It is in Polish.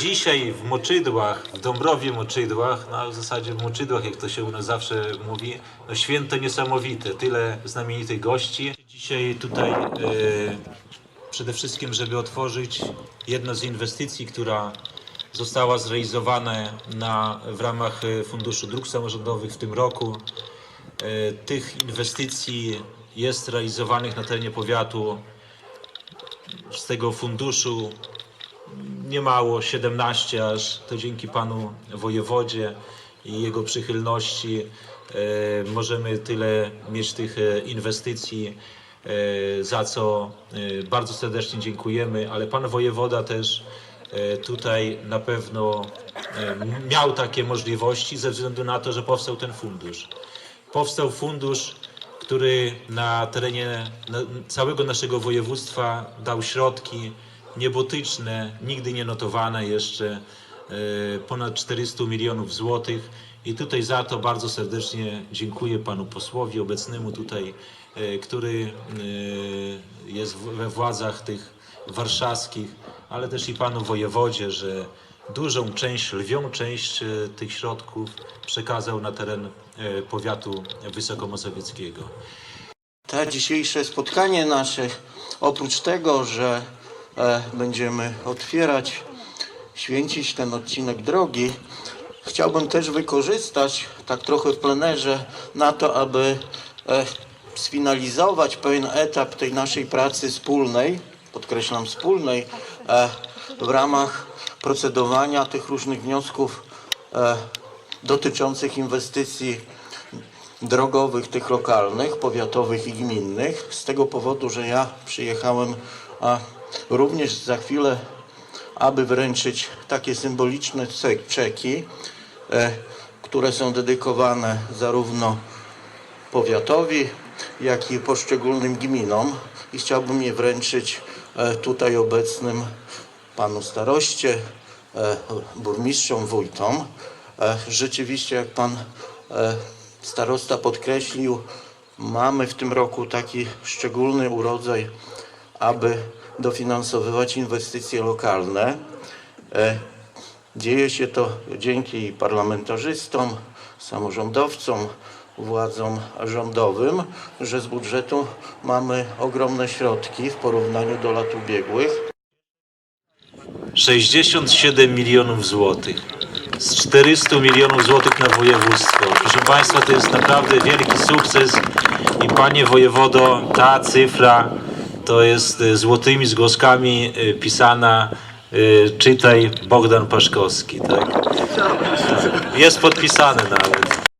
Dzisiaj w Moczydłach, w Dąbrowie Moczydłach, no w zasadzie w Moczydłach, jak to się u nas zawsze mówi, no święto niesamowite, tyle znamienitych gości. Dzisiaj tutaj e, przede wszystkim, żeby otworzyć jedną z inwestycji, która została zrealizowana na, w ramach e, Funduszu Dróg Samorządowych w tym roku. E, Tych inwestycji jest realizowanych na terenie powiatu z tego funduszu niemało, 17 aż, to dzięki panu wojewodzie i jego przychylności e, możemy tyle mieć tych e, inwestycji, e, za co bardzo serdecznie dziękujemy, ale pan wojewoda też tutaj na pewno miał takie możliwości ze względu na to, że powstał ten fundusz. Powstał fundusz, który na terenie całego naszego województwa dał środki niebotyczne, nigdy nie notowane jeszcze, e, ponad 400 milionów złotych. I tutaj za to bardzo serdecznie dziękuję panu posłowi obecnemu tutaj, e, który e, jest we władzach tych warszawskich, ale też i panu wojewodzie, że dużą część, lwią część tych środków przekazał na teren powiatu wysokomazowieckiego. To dzisiejsze spotkanie nasze, oprócz tego, że będziemy otwierać, święcić ten odcinek drogi, chciałbym też wykorzystać tak trochę w plenerze na to, aby e, sfinalizować pewien etap tej naszej pracy wspólnej, podkreślam wspólnej, e, w ramach procedowania tych różnych wniosków e, dotyczących inwestycji drogowych, tych lokalnych, powiatowych i gminnych. Z tego powodu, że ja przyjechałem a również za chwilę, aby wręczyć takie symboliczne czeki, e, które są dedykowane zarówno powiatowi, jak i poszczególnym gminom. I chciałbym je wręczyć e, tutaj obecnym panu staroście, e, burmistrzom, wójtom. Rzeczywiście, jak pan starosta podkreślił, mamy w tym roku taki szczególny urodzaj, aby dofinansowywać inwestycje lokalne. E, Dzieje się to dzięki parlamentarzystom, samorządowcom, władzom rządowym, że z budżetu mamy ogromne środki w porównaniu do lat ubiegłych. 67 milionów złotych. Z 400 milionów złotych na województwo. Proszę Państwa, to jest naprawdę wielki sukces i Panie Wojewodo, ta cyfra to jest e, złotymi zgłoskami e, pisana e, czytaj Bogdan Paszkowski, tak. Jest podpisany nawet.